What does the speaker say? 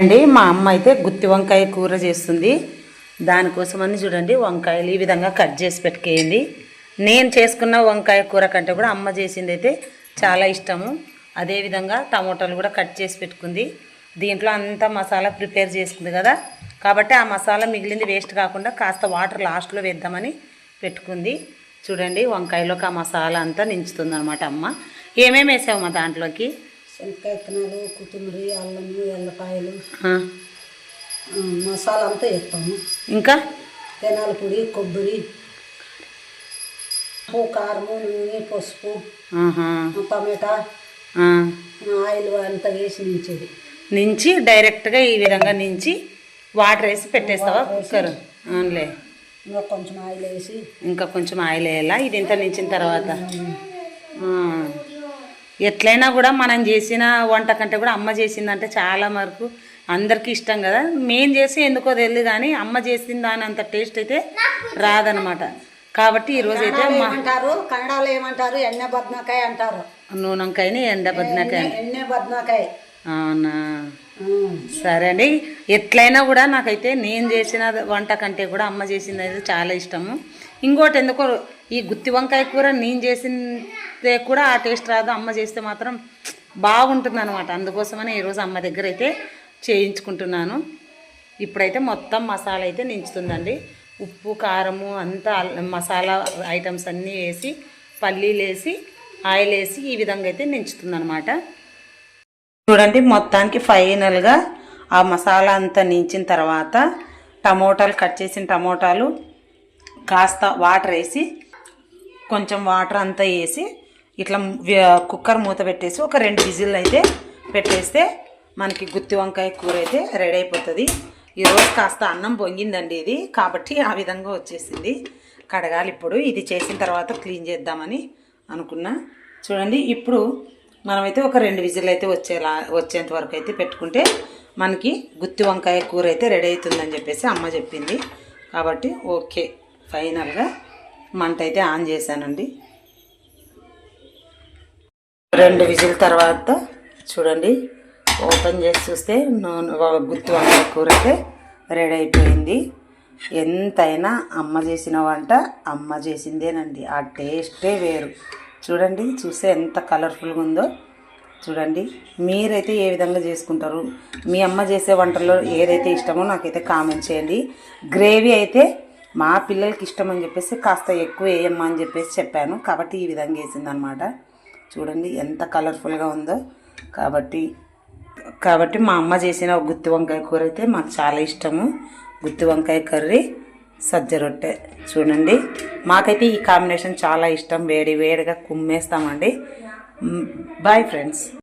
అండి మా అమ్మ అయితే గుత్తి వంకాయ కూర చేస్తుంది. దానికోసమని చూడండి వంకాయలు ఈ విధంగా కట్ చేసి పెట్టుకేయండి. నేను చేసుకున్న వంకాయ కూర కంటే కూడా అమ్మ చేసింది అయితే చాలా ఇష్టము. అదేవిధంగా టమోటాలు కూడా కట్ చేసి పెట్టుకుంది. దీంట్లో అంతా మసాలా ప్రిపేర్ చేసుకుంది కదా. కాబట్టి ఆ మసాలా మిగిలింది వేస్ట్ కాకుండా కాస్త వాటర్ లాస్ట్లో వేద్దామని పెట్టుకుంది. చూడండి వంకాయలోకి ఆ మసాలా అంతా నించుతుంది అనమాట అమ్మ. ఏమేమి వేసావు మా దాంట్లోకి? శనక్కాయ విత్తనాలు కొత్తిమీర అల్లము ఎల్లపాయలు మసాలా అంతా వేస్తాము. ఇంకా? తెనాల పొడి కొబ్బరి ఉప్పు కారము నూనె పసుపు టమాటా. ఆయిల్ అంతా వేసి నించేది. నుంచి డైరెక్ట్గా ఈ విధంగా నుంచి వాటర్ వేసి పెట్టేస్తావా? కుక్కర్. అవునులే. ఇంకా కొంచెం ఆయిల్ వేసి ఇంకా కొంచెం ఆయిల్ వేయాలా? ఇది ఇంత నించిన తర్వాత. ఎట్లయినా కూడా మనం చేసిన వంట కంటే కూడా అమ్మ చేసిందంటే చాలా వరకు అందరికీ ఇష్టం కదా. మేం చేసి ఎందుకో తెలియదు కానీ అమ్మ చేసిన దాని అంత టేస్ట్ అయితే రాదనమాట. కాబట్టి ఈరోజు అయితే ఏమంటారు? కన్నడలో ఏమంటారు? ఎన్నె బద్నాకాయ అంటారు. నూనెంకాయని ఎండ బద్నాకాయ ఎన్నె బద్నాకాయ అవునా? సరే అండి. ఎట్లయినా కూడా నాకైతే నేను చేసిన వంట కంటే కూడా అమ్మ చేసింది అయితే చాలా ఇష్టము. ఇంకోటి ఎందుకో ఈ గుత్తి వంకాయ కూర నేను చేస్తే కూడా ఆ టేస్ట్ రాదు. అమ్మ చేస్తే మాత్రం బాగుంటుంది అనమాట అందుకోసమని ఈరోజు అమ్మ దగ్గర అయితే చేయించుకుంటున్నాను. ఇప్పుడైతే మొత్తం మసాలా అయితే నించుతుందండి ఉప్పు కారము అంతా మసాలా ఐటమ్స్ అన్నీ వేసి పల్లీలు వేసి ఆయిల్ వేసి ఈ విధంగా అయితే నించుతుందనమాట చూడండి మొత్తానికి ఫైనల్గా ఆ మసాలా అంతా నించిన తర్వాత టమోటాలు కట్ చేసిన టమోటాలు కాస్త వాటర్ వేసి కొంచెం వాటర్ అంతా వేసి ఇట్లా కుక్కర్ మూత పెట్టేసి ఒక రెండు విజిల్ అయితే పెట్టేస్తే మనకి గుత్తి వంకాయ కూర అయితే రెడీ అయిపోతుంది. ఈరోజు కాస్త అన్నం పొంగిందండి ఇది. కాబట్టి ఆ విధంగా వచ్చేసింది. కడగాలి ఇప్పుడు. ఇది చేసిన తర్వాత క్లీన్ చేద్దామని అనుకున్నా. చూడండి ఇప్పుడు మనమైతే ఒక రెండు విజిల్ అయితే వచ్చేలా వచ్చేంత వరకు అయితే పెట్టుకుంటే మనకి గుత్తి వంకాయ కూర అయితే రెడీ అవుతుందని చెప్పేసి అమ్మ చెప్పింది. కాబట్టి ఓకే ఫైనల్గా మంట అయితే ఆన్ చేశానండి. రెండు విజిల్ తర్వాత చూడండి. ఓపెన్ చేసి చూస్తే నూనె వ- గుత్తి వంకాయ కూర అయితే రెడీ అయిపోయింది. ఎంతైనా అమ్మ చేసిన వంట అమ్మ చేసిందేనండి. ఆ టేస్టే వేరు. చూడండి చూస్తే ఎంత కలర్ఫుల్గా ఉందో. చూడండి మీరైతే ఏ విధంగా చేసుకుంటారు? మీ అమ్మ చేసే వంటల్లో ఏదైతే ఇష్టమో నాకైతే కామెంట్ చేయండి. గ్రేవీ అయితే మా పిల్లలకి ఇష్టం అని చెప్పేసి కాస్త ఎక్కువ వేయమ్మా అని చెప్పేసి చెప్పాను. కాబట్టి ఈ విధంగా వేసిందనమాట. చూడండి ఎంత కలర్ఫుల్గా ఉందో. కాబట్టి కాబట్టి మా అమ్మ చేసిన గుత్తి వంకాయ కూర అయితే మాకు చాలా ఇష్టము. గుత్తి వంకాయ కర్రీ సజ్జ రొట్టె. చూడండి మాకైతే ఈ కాంబినేషన్ చాలా ఇష్టం. వేడి వేడిగా కుమ్మేస్తామండి. Bye friends